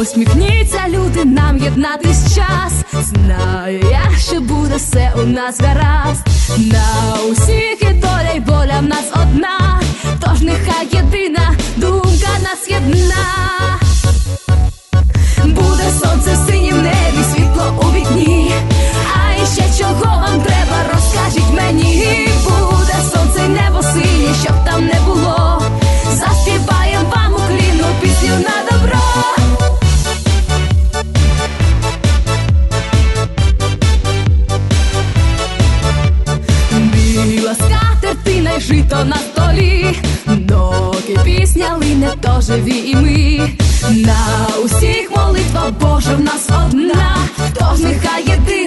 Усміхніться, люди, нам єднатись час. Знаю я, що буде все у нас гаразд. На усіх і доля й боля в нас одна. Тож нехай єдина думка нас єдна. Жито на столі, доки пісня лине, то живі і ми. На усіх молитва Божа в нас одна, тож нехай єдина.